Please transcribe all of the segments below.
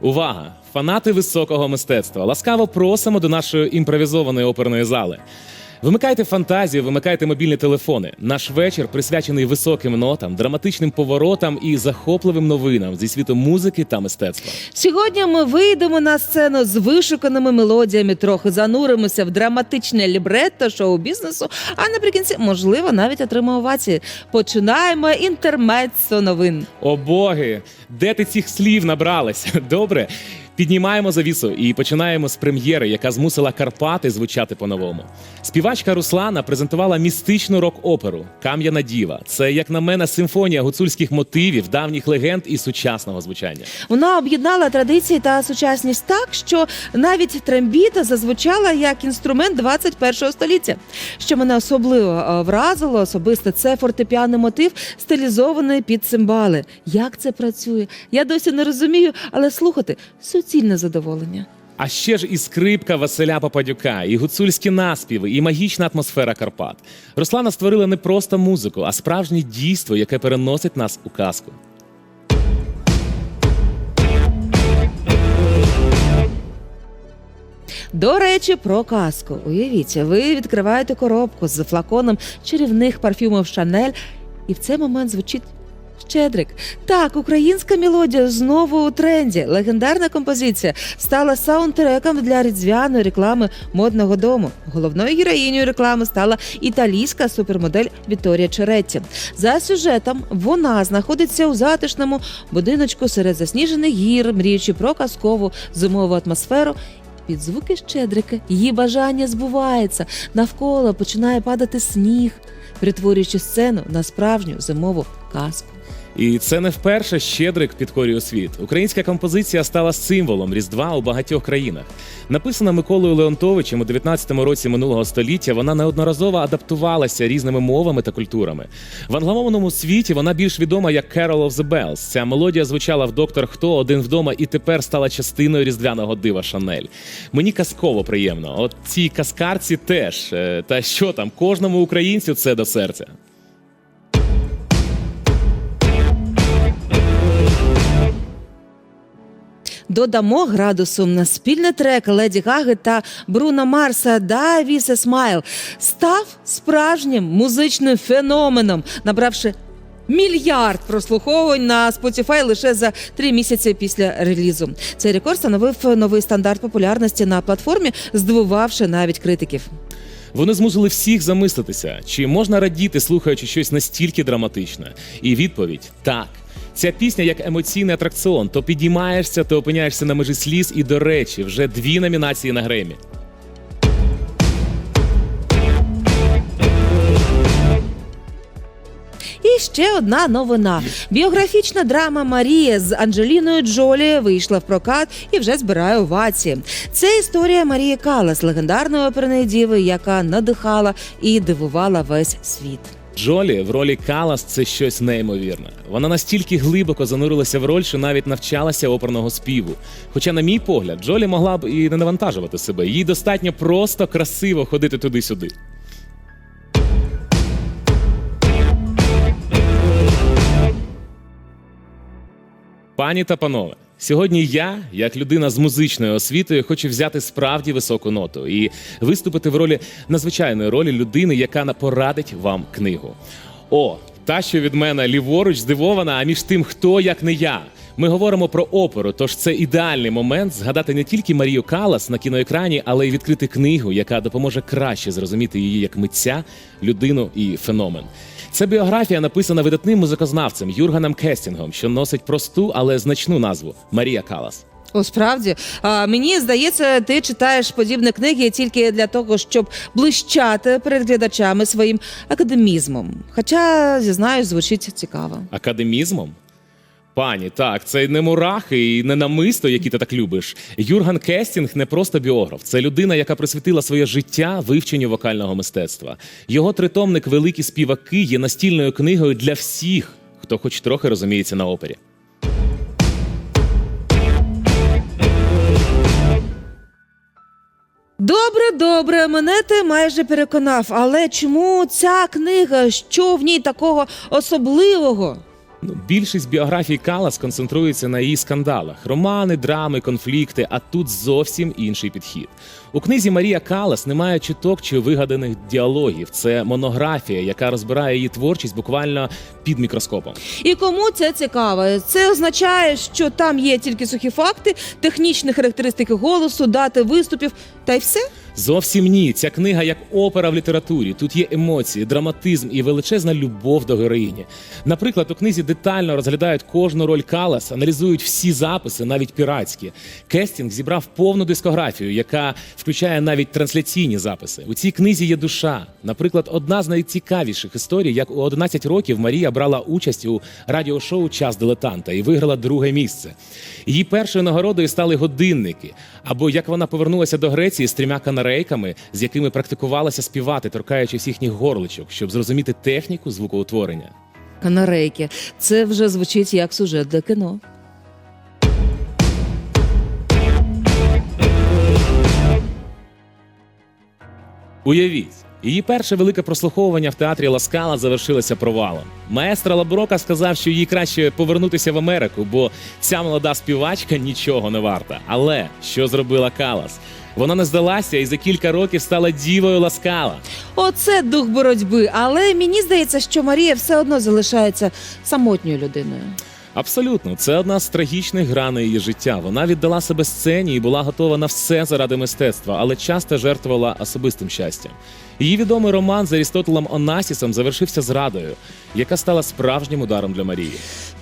Увага! Фанати високого мистецтва! Ласкаво просимо до нашої імпровізованої оперної зали. Вимикайте фантазію, вимикайте мобільні телефони. Наш вечір присвячений високим нотам, драматичним поворотам і захопливим новинам зі світу музики та мистецтва. Сьогодні ми вийдемо на сцену з вишуканими мелодіями, трохи зануримося в драматичне лібретто шоу-бізнесу, а наприкінці, можливо, навіть отримаємо овації. Починаємо інтермеццо новин. О боги, де ти цих слів набралась? Добре. Піднімаємо завісу і починаємо з прем'єри, яка змусила Карпати звучати по-новому. Співачка Руслана презентувала містичну рок-оперу Кам'яна діва. Це, як на мене, симфонія гуцульських мотивів, давніх легенд і сучасного звучання. Вона об'єднала традиції та сучасність так, що навіть трембіта зазвучала як інструмент 21 століття. Що мене особливо е, вразило особисто, це фортепіаний мотив, стилізований під цимбали. Як це працює? Я досі не розумію, але слухати суцільне задоволення. А ще ж і скрипка Василя Попадюка, і гуцульські наспіви, і магічна атмосфера Карпат. Руслана створила не просто музику, а справжнє дійство, яке переносить нас у казку. До речі, про казку. Уявіть, ви відкриваєте коробку з флаконом чарівних парфюмів Шанель, і в цей момент звучить. Щедрик. Так, українська мелодія знову у тренді. Легендарна композиція стала саундтреком для різдвяної реклами модного дому. Головною героїнею реклами стала італійська супермодель Віторія Черетті. За сюжетом вона знаходиться у затишному будиночку серед засніжених гір, мріючи про казкову зимову атмосферу. Під звуки щедрики її бажання збувається. Навколо починає падати сніг, перетворюючи сцену на справжню зимову казку. І це не вперше щедрик підкорює світ. Українська композиція стала символом Різдва у багатьох країнах. Написана Миколою Леонтовичем у 19-му році минулого століття, вона неодноразово адаптувалася різними мовами та культурами. В англомовному світі вона більш відома як Carol of the Bells. Ця мелодія звучала в Доктор Хто один вдома і тепер стала частиною різдвяного дива Шанель. Мені казково приємно. От ці каскарці теж. Е, Та що там, кожному українцю це до серця. Додамо градусу на спільний трек Леді Гаги та Бруно Марса «Да Вісе Смайл став справжнім музичним феноменом, набравши мільярд прослуховувань на Spotify лише за три місяці після релізу. Цей рекорд становив новий стандарт популярності на платформі, здивувавши навіть критиків. Вони змусили всіх замислитися, чи можна радіти, слухаючи щось настільки драматичне. І відповідь так. Ця пісня як емоційний атракціон. То підіймаєшся, то опиняєшся на межі сліз, і до речі, вже дві номінації на Гремі. І ще одна новина. Біографічна драма Марія з Анджеліною Джолі вийшла в прокат і вже збирає овації. Це історія Марії Калас, легендарної оперної діви, яка надихала і дивувала весь світ. Джолі в ролі Калас це щось неймовірне. Вона настільки глибоко занурилася в роль, що навіть навчалася оперного співу. Хоча, на мій погляд, Джолі могла б і не навантажувати себе. Їй достатньо просто красиво ходити туди-сюди. Пані та панове, сьогодні я, як людина з музичною освітою, хочу взяти справді високу ноту і виступити в ролі надзвичайної ролі людини, яка порадить вам книгу. О, та, що від мене ліворуч здивована, а між тим, хто як не я. Ми говоримо про оперу, тож це ідеальний момент згадати не тільки Марію Калас на кіноекрані, але й відкрити книгу, яка допоможе краще зрозуміти її як митця, людину і феномен. Це біографія написана видатним музикознавцем Юрганом Кестінгом, що носить просту, але значну назву Марія Калас. О, справді, а, мені здається, ти читаєш подібні книги тільки для того, щоб блищати перед глядачами своїм академізмом. Хоча, зізнаюсь, звучить цікаво. Академізмом? Пані, так, це не мурахи і не намисто, які ти так любиш. Юрган Кестінг не просто біограф, це людина, яка присвятила своє життя вивченню вокального мистецтва. Його тритомник Великі співаки є настільною книгою для всіх, хто хоч трохи розуміється на опері. Добре, добре, мене ти майже переконав. Але чому ця книга? Що в ній такого особливого? Ну, більшість біографій Калас концентрується на її скандалах: романи, драми, конфлікти. А тут зовсім інший підхід. У книзі Марія Калас немає чуток чи вигаданих діалогів. Це монографія, яка розбирає її творчість буквально під мікроскопом. І кому це цікаво? Це означає, що там є тільки сухі факти, технічні характеристики голосу, дати виступів та й все. Зовсім ні. Ця книга як опера в літературі. Тут є емоції, драматизм і величезна любов до героїні. Наприклад, у книзі детально розглядають кожну роль Калас, аналізують всі записи, навіть піратські. Кестінг зібрав повну дискографію, яка включає навіть трансляційні записи. У цій книзі є душа. Наприклад, одна з найцікавіших історій, як у 11 років Марія брала участь у радіошоу Час дилетанта і виграла друге місце. Її першою нагородою стали годинники. Або як вона повернулася до Греції з трьома канарейками, з якими практикувалася співати, торкаючись їхніх горличок, щоб зрозуміти техніку звукоутворення. Канарейки. Це вже звучить як сюжет для кіно. Уявіть, її перше велике прослуховування в театрі Ласкала завершилося провалом. Маестро Лаброка сказав, що їй краще повернутися в Америку, бо ця молода співачка нічого не варта. Але що зробила Калас? Вона не здалася і за кілька років стала дівою Ласкала. Оце дух боротьби. Але мені здається, що Марія все одно залишається самотньою людиною. Абсолютно, це одна з трагічних граней її життя. Вона віддала себе сцені і була готова на все заради мистецтва, але часто жертвувала особистим щастям. Її відомий роман з Арістотелем Онасісом завершився зрадою, яка стала справжнім ударом для Марії.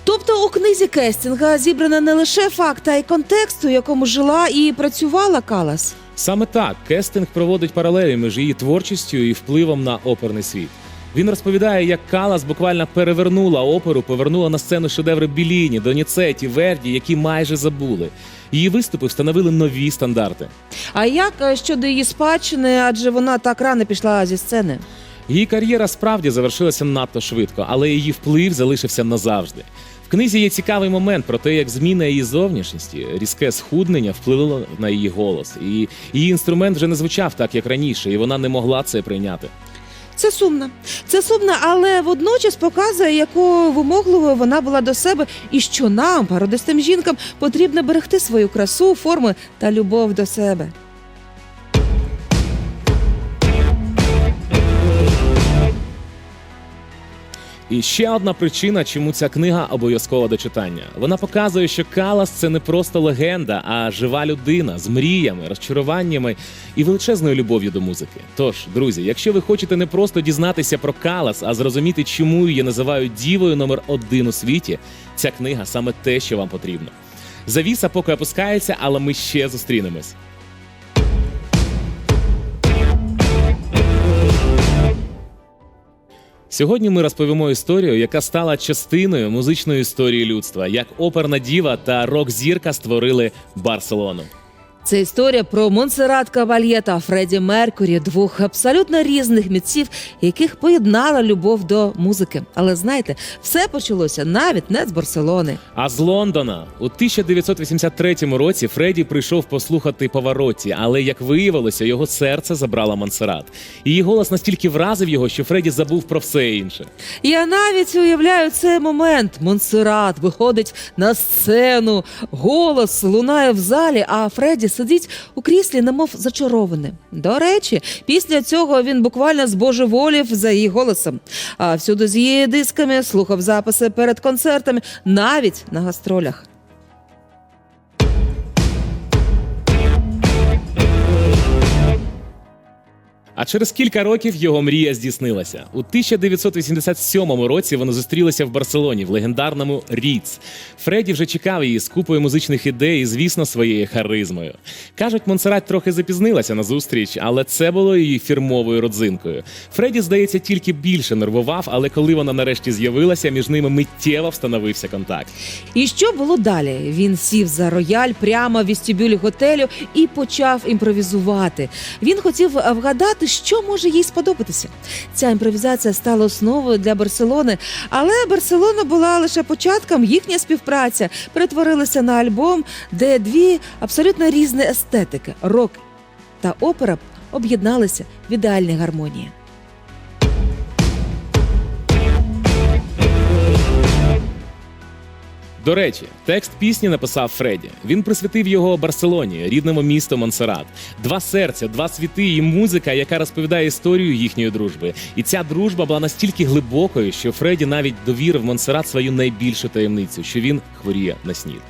Тобто у книзі Кестінга зібрано не лише факт, а й контекст, у якому жила і працювала Калас. Саме так Кестинг проводить паралелі між її творчістю і впливом на оперний світ. Він розповідає, як Калас буквально перевернула оперу, повернула на сцену шедеври Біліні, Доніцеті, Верді, які майже забули. Її виступи встановили нові стандарти. А як е, щодо її спадщини, адже вона так рано пішла зі сцени? Її кар'єра справді завершилася надто швидко, але її вплив залишився назавжди. В книзі є цікавий момент про те, як зміна її зовнішності, різке схуднення вплинуло на її голос. І її інструмент вже не звучав так, як раніше, і вона не могла це прийняти. Це сумно. Це сумно, але водночас показує, якою вимогливою вона була до себе, і що нам, пародистим жінкам, потрібно берегти свою красу, форми та любов до себе. І ще одна причина, чому ця книга обов'язкова до читання. Вона показує, що Калас це не просто легенда, а жива людина з мріями, розчаруваннями і величезною любов'ю до музики. Тож, друзі, якщо ви хочете не просто дізнатися про Калас, а зрозуміти, чому її називають дівою номер один у світі, ця книга саме те, що вам потрібно. Завіса поки опускається, але ми ще зустрінемось. Сьогодні ми розповімо історію, яка стала частиною музичної історії людства, як оперна діва та рок-зірка створили Барселону. Це історія про Монсеррат Кавальє та Фредді Меркурі, двох абсолютно різних митців, яких поєднала любов до музики. Але знаєте, все почалося навіть не з Барселони. А з Лондона у 1983 році Фредді прийшов послухати Павароті, але як виявилося, його серце забрала Монсеррат. Її голос настільки вразив його, що Фредді забув про все інше. Я навіть уявляю цей момент. Монсеррат виходить на сцену, голос лунає в залі, а Фредді сидить у кріслі, немов зачарований. До речі, після цього він буквально збожеволів за її голосом. А всюди з її дисками слухав записи перед концертами, навіть на гастролях. А через кілька років його мрія здійснилася. У 1987 році вони зустрілися в Барселоні в легендарному Ріц. Фредді вже чекав її з купою музичних ідей і, звісно, своєю харизмою. Кажуть, Монсеррат трохи запізнилася на зустріч, але це було її фірмовою родзинкою. Фредді, здається, тільки більше нервував, але коли вона нарешті з'явилася, між ними миттєво встановився контакт. І що було далі? Він сів за рояль прямо в вестибюлі готелю і почав імпровізувати. Він хотів вгадати, що може їй сподобатися. Ця імпровізація стала основою для Барселони, але Барселона була лише початком. Їхня співпраця перетворилася на альбом, де дві абсолютно різні естетики рок та опера об'єдналися в ідеальній гармонії. До речі, текст пісні написав Фредді. Він присвятив його Барселоні, рідному місту Монсеррат. Два серця, два світи і музика, яка розповідає історію їхньої дружби. І ця дружба була настільки глибокою, що Фредді навіть довірив Монсеррат свою найбільшу таємницю, що він хворіє на снід.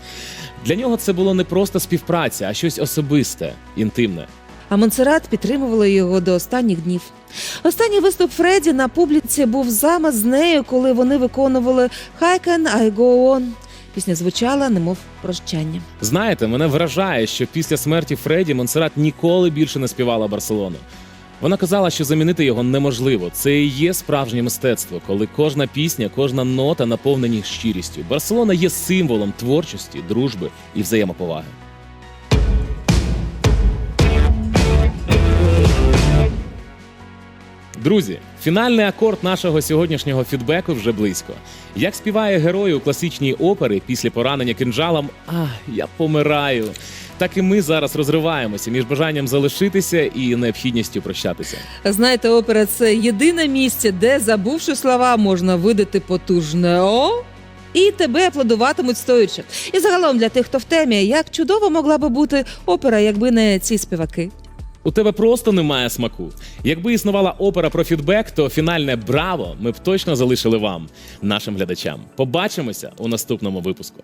Для нього це було не просто співпраця, а щось особисте, інтимне. А Монсеррат підтримувала його до останніх днів. Останній виступ Фредді на публіці був саме з нею, коли вони виконували «How can I go on?». Пісня звучала, немов прощання. Знаєте, мене вражає, що після смерті Фредді Монсеррат ніколи більше не співала Барселону. Вона казала, що замінити його неможливо. Це і є справжнє мистецтво, коли кожна пісня, кожна нота наповнені щирістю. Барселона є символом творчості, дружби і взаємоповаги. Друзі, фінальний акорд нашого сьогоднішнього фідбеку вже близько. Як співає герой у класичній опері після поранення кинджалом А, я помираю. Так і ми зараз розриваємося між бажанням залишитися і необхідністю прощатися. Знаєте, опера це єдине місце, де, забувши слова, можна видати потужне о. І тебе аплодуватимуть стоячи. І загалом для тих, хто в темі, як чудово могла би бути опера, якби не ці співаки. У тебе просто немає смаку. Якби існувала опера про фідбек, то фінальне браво ми б точно залишили вам, нашим глядачам. Побачимося у наступному випуску.